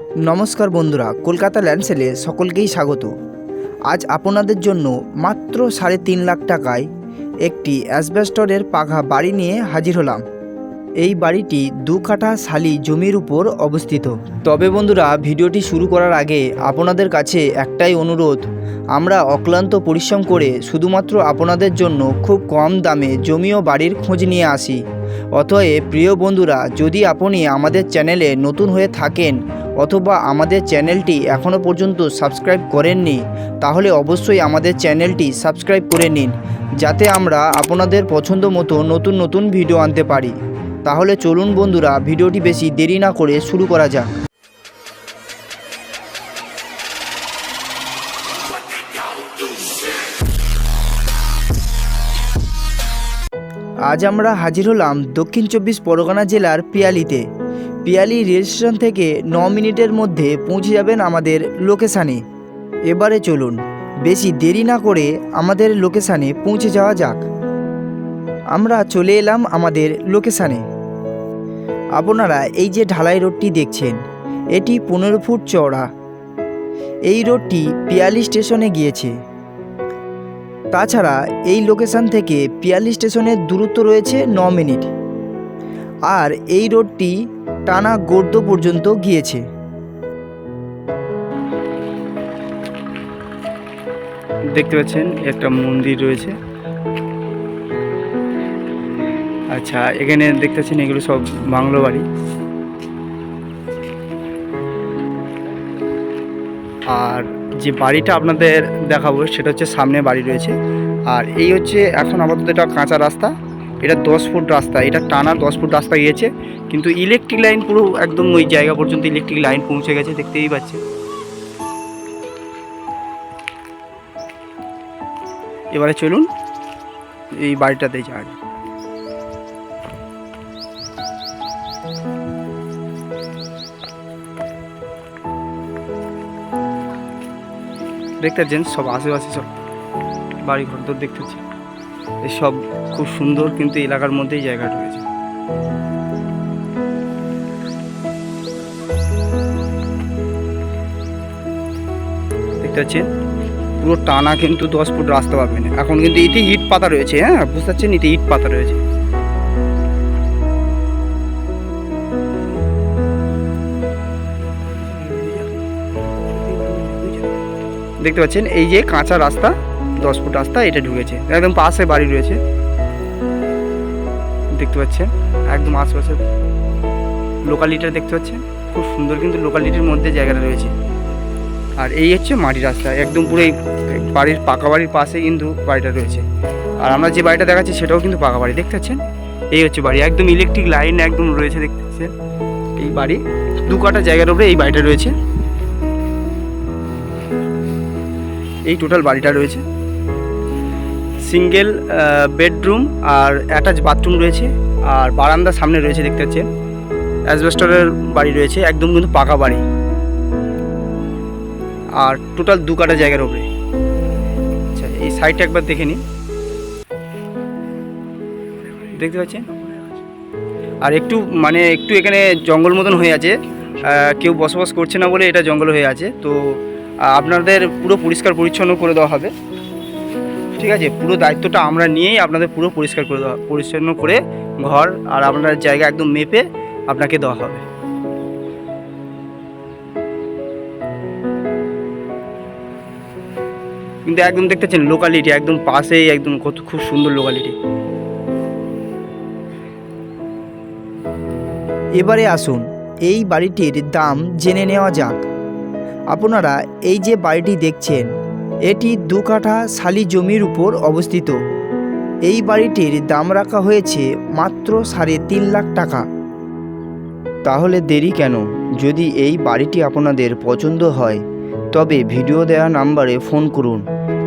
নমস্কার বন্ধুরা, কলকাতা ল্যান্ডসেলে সকলকেই স্বাগত। আজ আপনাদের জন্য মাত্র সাড়ে তিন লাখ টাকায় একটি অ্যাসবেস্টরের পাখা বাড়ি নিয়ে হাজির হলাম। এই বাড়িটি দু কাঠা শালি জমির উপর অবস্থিত। তবে বন্ধুরা, ভিডিওটি শুরু করার আগে আপনাদের কাছে একটাই অনুরোধ, আমরা অক্লান্ত পরিশ্রম করে শুধুমাত্র আপনাদের জন্য খুব কম দামে জমি ও বাড়ির খোঁজ নিয়ে আসি। অতএব, প্রিয় বন্ধুরা, যদি আপনি আমাদের চ্যানেলে নতুন হয়ে থাকেন অথবা আমাদের চ্যানেলটি এখনও পর্যন্ত সাবস্ক্রাইব করেননি, তাহলে অবশ্যই আমাদের চ্যানেলটি সাবস্ক্রাইব করে নিন, যাতে আমরা আপনাদের পছন্দ মতো নতুন নতুন ভিডিও আনতে পারি। তাহলে চলুন বন্ধুরা, ভিডিওটি বেশি দেরি না করে শুরু করা যাক। আজ আমরা হাজির হলাম দক্ষিণ চব্বিশ পরগনা জেলার পিয়ালিতে। পিয়ালি রেল স্টেশন থেকে ন মিনিটের মধ্যে পৌঁছে যাবেন আমাদের লোকেশানে। এবারে চলুন, বেশি দেরি না করে আমাদের লোকেশানে পৌঁছে যাওয়া যাক। আমরা চলে এলাম আমাদের লোকেশানে। আপনারা এই যে ঢালাই রোডটি দেখছেন, এটি পনেরো ফুট চওড়া। এই রোডটি পিয়ালি স্টেশনে গিয়েছে। তাছাড়া এই লোকেশান থেকে পিয়ালি স্টেশনের দূরত্ব রয়েছে ন মিনিট। আর এই রোডটি টানা গোর্দ পর্যন্ত গিয়েছে। দেখতে পাচ্ছেন, একটা মন্দির রয়েছে। আচ্ছা এখানে দেখতে পাচ্ছেন, এগুলো সব বাংলো বাড়ি। আর যে বাড়িটা আপনাদের দেখাবো, সেটা হচ্ছে সামনে বাড়ি রয়েছে। আর এই হচ্ছে এখন আপাতত এটা কাঁচা রাস্তা। এটা দশ ফুট রাস্তা, এটা টানা দশ ফুট রাস্তা গিয়েছে, কিন্তু ইলেকট্রিক লাইন পুরো একদম ওই জায়গা পর্যন্ত ইলেকট্রিক লাইন পৌঁছে গেছে, দেখতেই পাচ্ছেন এবারে চলুন, এই বাড়িটাতে যাওয়া। দেখতে পাচ্ছেন সব আশেপাশে সব বাড়ি ঘর দর দেখতে পাচ্ছি সব খুব সুন্দর কিন্তু এলাকার মধ্যেই জায়গাটা রয়েছে। দেখতে পাচ্ছেন? পুরো টানা কিন্তু দশ ফুট রাস্তা পাবেন। এখন কিন্তু এতে ইট পাতা রয়েছে হ্যাঁ? বুঝতে পারছেন? এতে ইট পাতা রয়েছে। দেখতে পাচ্ছেন? এই যে কাঁচা রাস্তা দশ ফুট রাস্তা, এটা ঢুকেছে। একদম পাশে বাড়ি রয়েছে। দেখতে পাচ্ছেন, একদম আশেপাশে লোকালিটা দেখতে পাচ্ছেন। খুব সুন্দর কিন্তু লোকালিটির মধ্যে জায়গাটা রয়েছে। আর এই হচ্ছে মাটি রাস্তা, একদম পুরো এই বাড়ির পাকা বাড়ির পাশে কিন্তু বাড়িটা রয়েছে। আর আমরা যে বাড়িটা দেখাচ্ছি সেটাও কিন্তু পাকা বাড়ি, দেখতে পাচ্ছেন? এই হচ্ছে বাড়ি, একদম ইলেকট্রিক লাইন একদম রয়েছে, দেখতে পাচ্ছেন? এই বাড়ি, দু কাটা জায়গার উপরে এই বাড়িটা রয়েছে। এই টোটাল বাড়িটা রয়েছে। সিঙ্গেল বেডরুম আর অ্যাটাচ বাথরুম রয়েছে। আর বারান্দা সামনে রয়েছে দেখতে পাচ্ছেন। অ্যাসবেস্টরের বাড়ি রয়েছে, একদম কিন্তু পাকা বাড়ি। আর টোটাল দু কাটা জায়গার উপরে। আচ্ছা এই সাইডটা একবার দেখে নিন। দেখতে পাচ্ছেন? আর একটু মানে একটু এখানে জঙ্গল মতন হয়ে আছে। কেউ বসবাস করছে না বলে এটা জঙ্গল হয়ে আছে। তো আপনাদের পুরো পরিষ্কার পরিচ্ছন্ন করে দেওয়া হবে। ঠিক আছে? পুরো দায়িত্বটা আমরা নিয়েই আপনাদের পুরো পরিষ্কার করে দেওয়া পরিচ্ছন্ন করে ঘর আর আপনার জায়গা একদম মেপে আপনাকে দেওয়া হবে। কিন্তু একদম দেখতেছেন লোকালিটি একদম পাশেই একদম কত খুব সুন্দর লোকালিটি এবারে আসুন, এই বাড়িটির দাম জেনে নেওয়া যাক। আপনারা এই যে বাড়িটি দেখছেন এটি দু কাঠা শালি জমির উপর অবস্থিত। এই বাড়িটির দাম রাখা হয়েছে মাত্র সাড়ে তিন লাখ টাকা। তাহলে দেরি কেন? যদি এই বাড়িটি আপনাদের পছন্দ হয়, তবে ভিডিও দেওয়া নাম্বারে ফোন করুন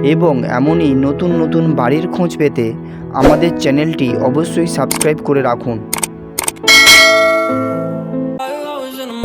এবং এমনই নতুন নতুন বাড়ির খোঁজ পেতে আমাদের চ্যানেলটি অবশ্যই সাবস্ক্রাইব করে রাখুন।